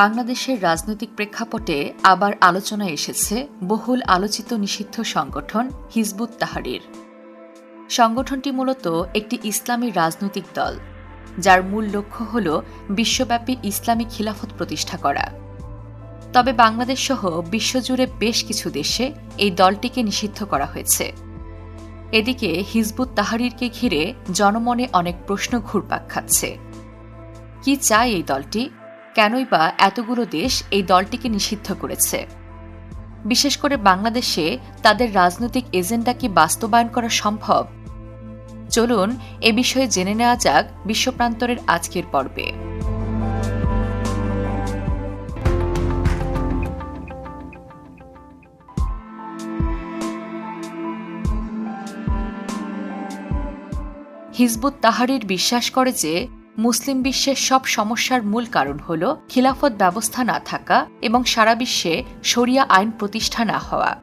বাংলাদেশের রাজনৈতিক প্রেক্ষাপটে আবার আলোচনায় এসেছে বহুল আলোচিত নিষিদ্ধ সংগঠন হিজবুত তাহারির। সংগঠনটি মূলত একটি ইসলামী রাজনৈতিক দল, যার মূল লক্ষ্য হল বিশ্বব্যাপী ইসলামী খিলাফত প্রতিষ্ঠা করা। তবে বাংলাদেশ সহ বিশ্বজুড়ে বেশ কিছু দেশে এই দলটিকে নিষিদ্ধ করা হয়েছে। এদিকে হিজবুত তাহারিরকে ঘিরে জনমনে অনেক প্রশ্ন ঘুরপাক খাচ্ছে। কি চায় এই দলটি? কেনই বা এতগুলো দেশ এই দলটিকে নিষিদ্ধ করেছে? বিশেষ করে বাংলাদেশে তাদের রাজনৈতিক এজেন্ডা কি বাস্তবায়ন করা সম্ভব? চলুন এ বিষয়ে জেনে নেওয়া যাক বিশ্বপ্রান্তরের আজকের পর্বে। হিজবুত তাহারির বিশ্বাস করে যে মুসলিম বিশ্বের সব সমস্যার মূল কারণ হল খিলাফত ব্যবস্থা না থাকা এবং সারা বিশ্বে শরিয়া আইন প্রতিষ্ঠা না হওয়া।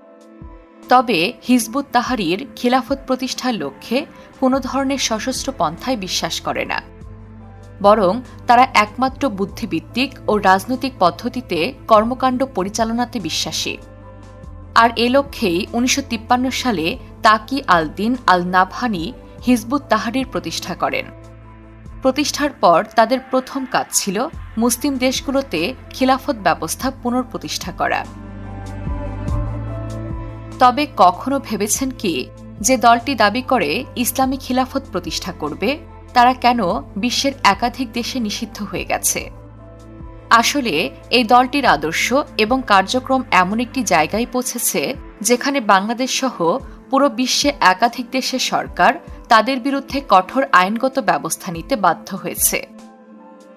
তবে হিজবুত তাহারির খিলাফত প্রতিষ্ঠার লক্ষ্যে কোনো ধরনের সশস্ত্র পন্থায় বিশ্বাস করে না। বরং তারা একমাত্র বুদ্ধিভিত্তিক ও রাজনৈতিক পদ্ধতিতে কর্মকাণ্ড পরিচালনাতে বিশ্বাসী। আর এ লক্ষ্যেই উনিশশো তিপ্পান্ন সালে তাকি আল দিন আল নাভানি হিজবুত তাহারির প্রতিষ্ঠা করেন। প্রতিষ্ঠার পর তাদের প্রথম কাজ ছিল মুসলিম দেশগুলোতে খিলাফত ব্যবস্থা পুনঃপ্রতিষ্ঠা করা। তবে কখনো ভেবেছেন কি যে দলটি দাবি করে ইসলামী খিলাফত প্রতিষ্ঠা করবে, তারা কেন বিশ্বের একাধিক দেশে নিষিদ্ধ হয়ে গেছে? আসলে এই দলটির আদর্শ এবং কার্যক্রম এমন একটি জায়গায় পৌঁছেছে যেখানে বাংলাদেশ সহ পুরো বিশ্বে একাধিক দেশের সরকার তাদের বিরুদ্ধে কঠোর আইনগত ব্যবস্থা নিতে বাধ্য হয়েছে।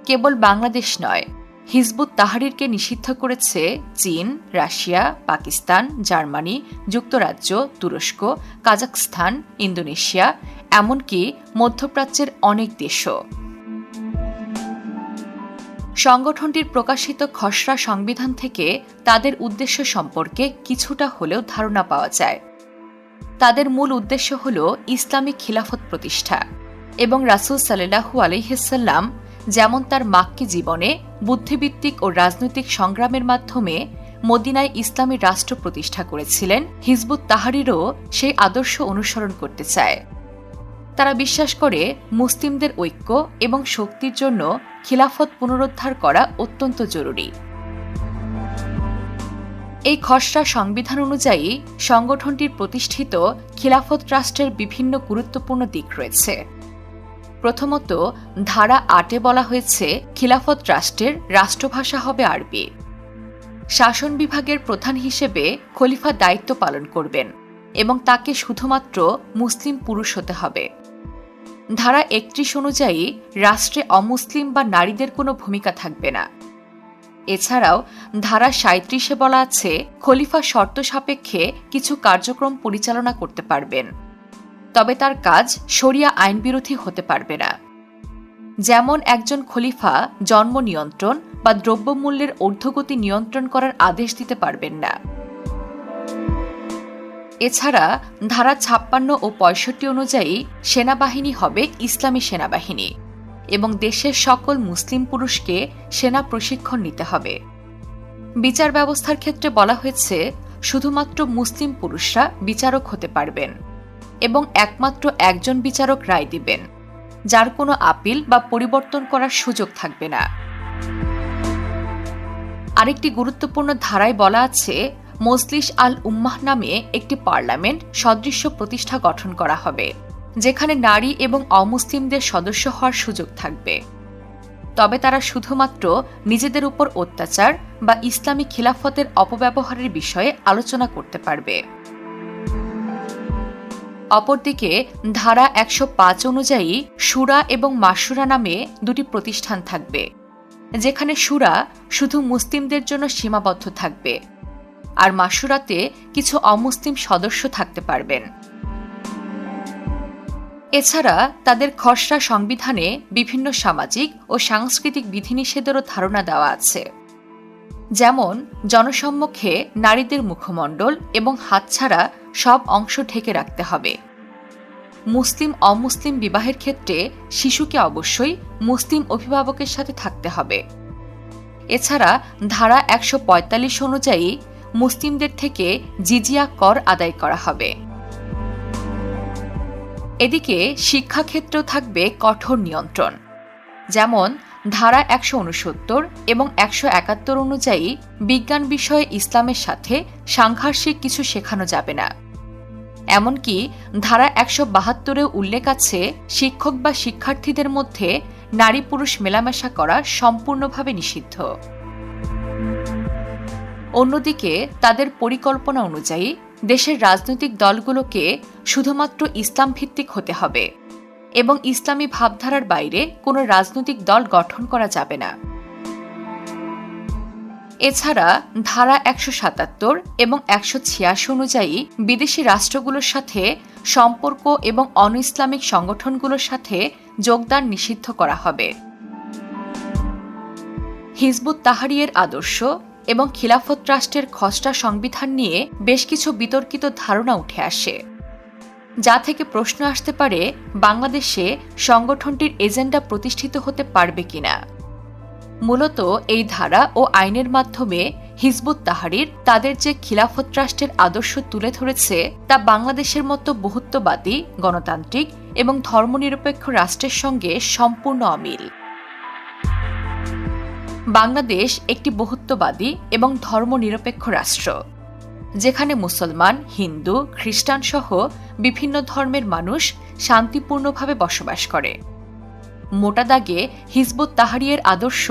কেবল বাংলাদেশ নয়, হিজবুত তাহারিরকে নিষিদ্ধ করেছে চীন, রাশিয়া, পাকিস্তান, জার্মানি, যুক্তরাজ্য, তুরস্ক কাজাকস্তান ইন্দোনেশিয়া, এমনকি মধ্যপ্রাচ্যের অনেক দেশও। সংগঠনটির প্রকাশিত খসড়া সংবিধান থেকে তাদের উদ্দেশ্য সম্পর্কে কিছুটা হলেও ধারণা পাওয়া যায়। তাদের মূল উদ্দেশ্য হল ইসলামিক খিলাফত প্রতিষ্ঠা। এবং রাসুল সাল্লাহু আলহিসাল্লাম যেমন তার মাক্কি জীবনে বুদ্ধিভিত্তিক ও রাজনৈতিক সংগ্রামের মাধ্যমে মদিনায় ইসলামী রাষ্ট্র প্রতিষ্ঠা করেছিলেন, হিজবুত তাহারিরও সেই আদর্শ অনুসরণ করতে চায়। তারা বিশ্বাস করে মুসলিমদের ঐক্য এবং শক্তির জন্য খিলাফত পুনরুদ্ধার করা অত্যন্ত জরুরি। এই খসড়া সংবিধান অনুযায়ী সংগঠনটির প্রতিষ্ঠিত খিলাফত রাষ্ট্রের বিভিন্ন গুরুত্বপূর্ণ দিক রয়েছে। প্রথমত, ধারা আটে বলা হয়েছে, খিলাফত রাষ্ট্রের রাষ্ট্রভাষা হবে আরবি। শাসন বিভাগের প্রধান হিসেবে খলিফা দায়িত্ব পালন করবেন এবং তাকে শুধুমাত্র মুসলিম পুরুষ হতে হবে। ধারা একত্রিশ অনুযায়ী, রাষ্ট্রে অমুসলিম বা নারীদের কোনো ভূমিকা থাকবে না। এছাড়াও ধারা সাঁত্রিশে বলা আছে, খলিফা শর্ত সাপেক্ষে কিছু কার্যক্রম পরিচালনা করতে পারবেন। তবে তার কাজ সরিয়া আইন বিরোধী হতে পারবে না। যেমন একজন খলিফা জন্ম নিয়ন্ত্রণ বা দ্রব্যমূল্যের ঊর্ধ্বগতি নিয়ন্ত্রণ করার আদেশ দিতে পারবেন না। এছাড়া ধারা ছাপ্পান্ন ও পঁয়ষট্টি অনুযায়ী সেনাবাহিনী হবে ইসলামী সেনাবাহিনী। এবং দেশের সকল মুসলিম পুরুষকে সেনা প্রশিক্ষণ নিতে হবে। বিচার ব্যবস্থার ক্ষেত্রে বলা হয়েছে, শুধুমাত্র মুসলিম পুরুষরা বিচারক হতে পারবেন এবং একমাত্র একজন বিচারক রায় দিবেন, যার কোনো আপিল বা পরিবর্তন করার সুযোগ থাকবে না। আরেকটি গুরুত্বপূর্ণ ধারায় বলা আছে, মজলিস আল উম্মাহ নামে একটি পার্লামেন্ট সদৃশ্য প্রতিষ্ঠা গঠন করা হবে। যেখানে নারী এবং অমুসলিমদের সদস্য হওয়ার সুযোগ থাকবে। তবে তারা শুধুমাত্র নিজেদের উপর অত্যাচার বা ইসলামী খিলাফতের অপব্যবহারের বিষয়ে আলোচনা করতে পারবে। অপরদিকে, ধারা একশো পাঁচ অনুযায়ী সুরা এবং মাসুরা নামে দুটি প্রতিষ্ঠান থাকবে, যেখানে সুরা শুধু মুসলিমদের জন্য সীমাবদ্ধ থাকবে, আর মাসুরাতে কিছু অমুসলিম সদস্য থাকতে পারবেন। এছাড়া তাদের খসড়া সংবিধানে বিভিন্ন সামাজিক ও সাংস্কৃতিক বিধিনিষেধেরও ধারণা দেওয়া আছে। যেমন, জনসম্মুখে নারীদের মুখমণ্ডল এবং হাতছাড়া সব অংশ ঢেকে রাখতে হবে। মুসলিম, অমুসলিম বিবাহের ক্ষেত্রে শিশুকে অবশ্যই মুসলিম অভিভাবকের সাথে থাকতে হবে। এছাড়া ধারা একশো পঁয়তাল্লিশ অনুযায়ী মুসলিমদের থেকে জিজিয়া কর আদায় করা হবে। এদিকে শিক্ষাক্ষেত্রেও থাকবে কঠোর নিয়ন্ত্রণ, যেমন ধারা একশো উনসত্তর এবং একশো একাত্তর অনুযায়ী বিজ্ঞান বিষয়ে ইসলামের সাথে সাংঘর্ষিক কিছু শেখানো যাবে না। এমনকি ধারা একশো বাহাত্তরেও উল্লেখ আছে, শিক্ষক বা শিক্ষার্থীদের মধ্যে নারী পুরুষ মেলামেশা করা সম্পূর্ণভাবে নিষিদ্ধ। অন্যদিকে তাদের পরিকল্পনা অনুযায়ী দেশের রাজনৈতিক দলগুলোকে শুধুমাত্র ইসলাম ভিত্তিক হতে হবে এবং ইসলামী ভাবধারার বাইরে কোনো রাজনৈতিক দল গঠন করা যাবে না। এছাড়া ধারা একশো সাতাত্তর এবং একশো ছিয়াশি অনুযায়ী বিদেশি রাষ্ট্রগুলোর সাথে সম্পর্ক এবং অন ইসলামিক সংগঠনগুলোর সাথে যোগদান নিষিদ্ধ করা হবে। হিজবুত তাহারিয়ের আদর্শ এবং খিলাফত রাষ্ট্রের খসড়া সংবিধান নিয়ে বেশ কিছু বিতর্কিত ধারণা উঠে আসে। যা থেকে প্রশ্ন আসতে পারে, বাংলাদেশে সংগঠনটির এজেন্ডা প্রতিষ্ঠিত হতে পারবে কিনা। মূলত এই ধারা ও আইনের মাধ্যমে হিজবুত তাহারির তাদের যে খিলাফত রাষ্ট্রের আদর্শ তুলে ধরেছে, তা বাংলাদেশের মতো বহুত্ববাদী, গণতান্ত্রিক এবং ধর্মনিরপেক্ষ রাষ্ট্রের সঙ্গে সম্পূর্ণ অমিল। বাংলাদেশ একটি বহুত্ববাদী এবং ধর্মনিরপেক্ষ রাষ্ট্র, যেখানে মুসলমান, হিন্দু, খ্রিস্টান সহ বিভিন্ন ধর্মের মানুষ শান্তিপূর্ণভাবে বসবাস করে। মোটা দাগে হিজবুত তাহারিয়ের আদর্শ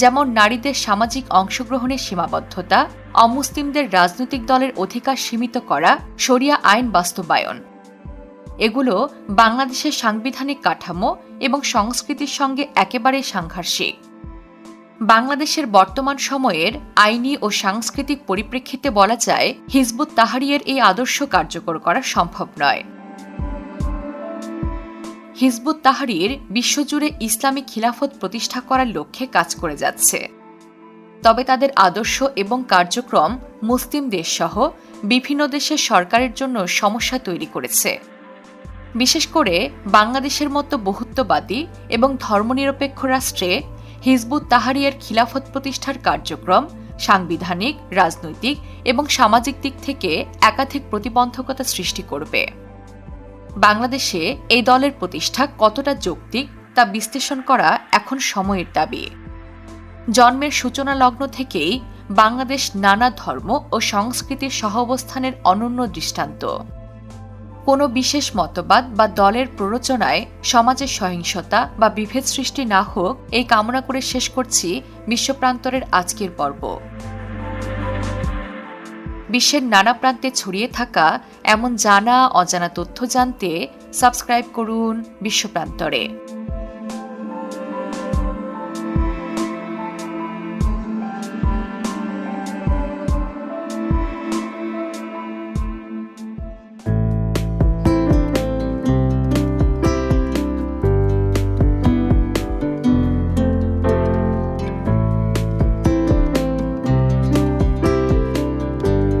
যেমন নারীদের সামাজিক অংশগ্রহণের সীমাবদ্ধতা, অমুসলিমদের রাজনৈতিক দলের অধিকার সীমিত করা শরিয়া আইন বাস্তবায়ন। এগুলো বাংলাদেশের সাংবিধানিক কাঠামো এবং সংস্কৃতির সঙ্গে একেবারে সাংঘর্ষিক। বাংলাদেশের বর্তমান সময়ের আইনি ও সাংস্কৃতিক পরিপ্রেক্ষিতে বলা যায়, হিজবুত তাহারিয়ের এই আদর্শ কার্যকর করা সম্ভব নয়। হিজবুত তাহারির বিশ্বজুড়ে ইসলামী খিলাফত প্রতিষ্ঠা করার লক্ষ্যে কাজ করে যাচ্ছে। তবে তাদের আদর্শ এবং কার্যক্রম মুসলিম দেশসহ বিভিন্ন দেশের সরকারের জন্য সমস্যা তৈরি করেছে। বিশেষ করে বাংলাদেশের মতো বহুত্ববাদী এবং ধর্মনিরপেক্ষ রাষ্ট্রে হিজবুত তাহারিয়ার খিলাফত প্রতিষ্ঠার কার্যক্রম, সাংবিধানিক, রাজনৈতিক এবং সামাজিক দিক থেকে একাধিক প্রতিবন্ধকতা সৃষ্টি করবে। বাংলাদেশে এই দলের প্রতিষ্ঠা কতটা যৌক্তিক তা বিশ্লেষণ করা এখন সময়ের দাবি। জন্মের সূচনা লগ্ন থেকেই বাংলাদেশ নানা ধর্ম ও সংস্কৃতির সহাবস্থানের অনন্য দৃষ্টান্ত। কোনো বিশেষ মতবাদ বা দলের প্ররোচনায় সমাজের সহিংসতা বা বিভেদ সৃষ্টি না হোক, এই কামনা করে শেষ করছি বিশ্বপ্রান্তরের আজকের পর্ব। বিশ্বের নানা প্রান্তে ছড়িয়ে থাকা এমন জানা, অজানা তথ্য জানতে সাবস্ক্রাইব করুন বিশ্বপ্রান্তরে